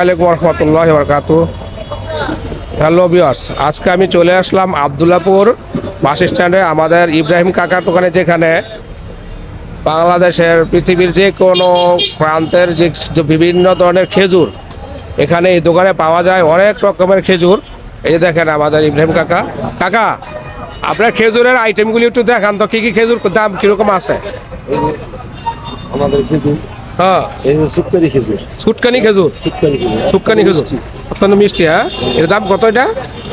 আলাইকুম রহমতুল্লাহ বরকাত। হ্যালো বিয়ার্স আজকে আমি চলে আসলাম আবদুল্লাপুর বাস স্ট্যান্ডে। আমাদের ইব্রাহিম কাকার দোকানে যেখানে বাংলাদেশের পৃথিবীর যে কোনো প্রান্তের যে বিভিন্ন ধরনের খেজুর, এখানে এই দোকানে পাওয়া যায় অনেক রকমের খেজুর। এই দেখেন আমাদের ইব্রাহিম কাকা। কাকা, আপনার খেজুরের আইটেমগুলি একটু দেখান তো, কী কী খেজুর দাম কীরকম আছে? আমাদের খেজুর হ্যাঁ। এই যে খেজুর। সুটকানি খেজুর? সুক্কারি খেজুর। সুটকানি খেজুর। অত্যন্ত মিষ্টি হ্যাঁ? এর দাম কত এটা?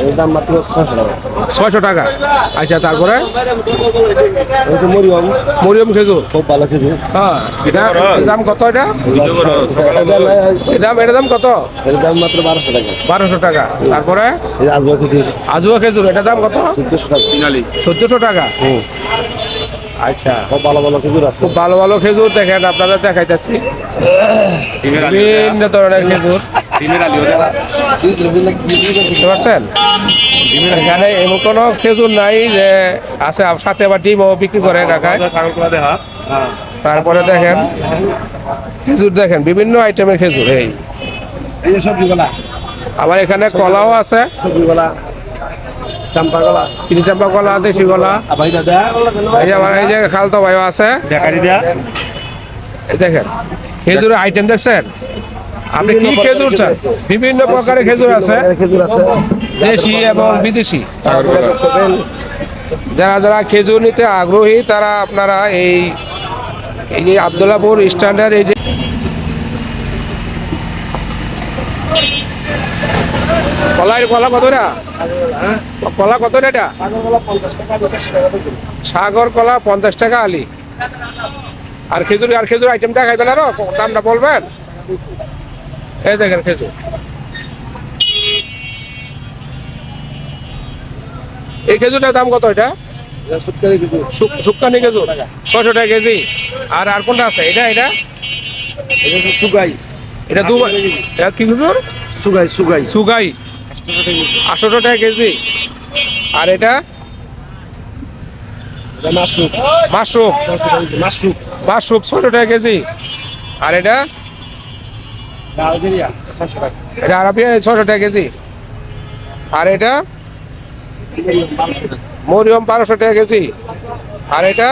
এর দাম মাত্র ছশো টাকা। ছয়শো টাকা। আচ্ছা তারপরে? মরিয়ম। মরিয়ম খেজুর। খুব ভালো খেজুর। হ্যাঁ এটা দাম কত এটা? দাম এটার দাম কত? এর দাম মাত্র বারোশো টাকা। বারোশো টাকা। তারপরে? এই যে আজবা খেজুর। আজুয়া খেজুর এটার দাম কত? চোদ্দশো টাকা। চোদ্দশো টাকা। হুম। আচ্ছা। খুব ভালো ভালো খেজুর আছে। খুব ভালো ভালো খেজুর দেখেন আপনাদের দেখাইতেছি। বিভিন্ন ধরনের খেজুর। বুঝতে পারছেন এখানে এমন কোনো খেজুর নাই যে আছে সাথে আবার ডিমও বিক্রি করে ঢাকায়। তারপরে দেখেন খেজুর দেখেন বিভিন্ন আইটেমের খেজুর এই। আবার এখানে কলাও আছে। চিনি চাম্পা কলা দেশি কলা আবার এটা দেয়া গলা কেন এই যে আমার এই যে খালতো ভাইও আছে। দেখারি দেয়া। এই দেখেন খেজুরের আইটেম দেখছেন? আপনি কি বিভিন্ন খেজুর চান? প্রকারের খেজুর আছে। বিভিন্ন প্রকারের খেজুর আছে। দেশি এবং বিদেশি। যারা যারা খেজুর নিতে আগ্রহী তারা আপনারা এই এই যে আবদুল্লাপুর স্ট্যান্ডার্ড এই যে কলা কত না হ্যাঁ? কলা কত রে এটা? সাগর কলা পঞ্চাশ টাকা আলি। আর খেজুর আর খেজুর আইটেম দেখাইবেন আরও দামটা বলবেন? এই দেখেন খেজুর। এই খেজুরটার দাম কত এটা? সুক্কারি খেজুর। ছশো টাকা কেজি। আর আর কোনটা আছে? এটা এটা? সুগাই। এটা দু এটা কি খেজুর সুগাই সুগাই। সুগাই। আটশোশো টাকা কেজি। আর এটা? মাশরুম। মাশরুম। মাশরুম। মাশরুম টাকা কেজি। আর এটা? এটা আরাবিয়া ছশো টাকা কেজি। আর এটা? মরিয়ম বারোশো টাকা। কেজি। আর এটা?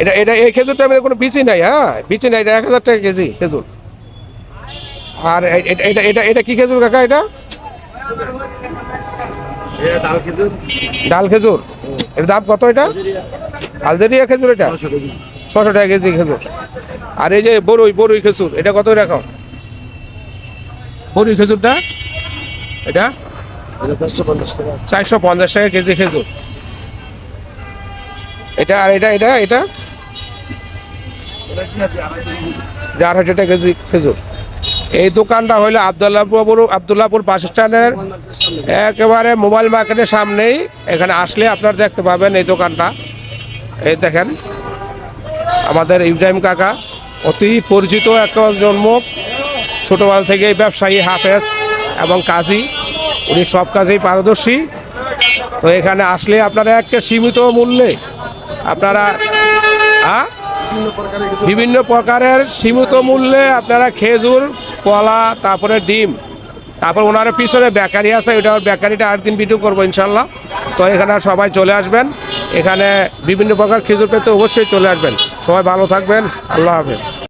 এটা এটা এই খেজুরটা আমি কোনো বিচি নাই হ্যাঁ? বিচি নাই এটা এক হাজার টাকা কেজি খেজুর। আর এটা এটা এটা কি খেজুর কাকা এটা? ডাল খেজুর। ডাল খেজুর। এর দাম কত এটা? আলজেরিয়া খেজুর এটা? ছশো টাকা কেজি। খেজুর। আর এই যে বরই বরই খেজুর এটা কত রাখো বরই খেজুরটা? এটা? চারশো পঞ্চাশ টাকা কেজি খেজুর। এটা আর এটা এটা এটা? আছে আড়াইশো টাকা কেজি খেজুর। এই দোকানটা হইল আবদুল্লাপুর আবদুল্লাপুর বাস স্ট্যান্ডের একেবারে মোবাইল মার্কেটের সামনেই। এখানে আসলে আপনারা দেখতে পাবেন এই দোকানটা। এই দেখেন, আমাদের ইব্রাহিম কাকা, অতি পরিচিত একটা জন্মক ছোটোবেলা থেকে ব্যবসায়ী হাফেজ এবং কাজী। উনি সব কাজেই পারদর্শী। তো এখানে আসলে আপনারা একটা সীমিত মূল্যে আপনারা হ্যাঁ বিভিন্ন প্রকারের সীমিত মূল্যে আপনারা খেজুর, কলা, তারপরে ডিম, তারপর ওনার পিছনে বেকারি আছে ওটা বেকারিটা আট দিন বিটু করব ইনশাল্লাহ। তো এখানে সবাই চলে আসবেন। এখানে বিভিন্ন প্রকার খেজুর পেতে অবশ্যই চলে আসবেন। সবাই ভালো থাকবেন। আল্লাহ হাফেজ।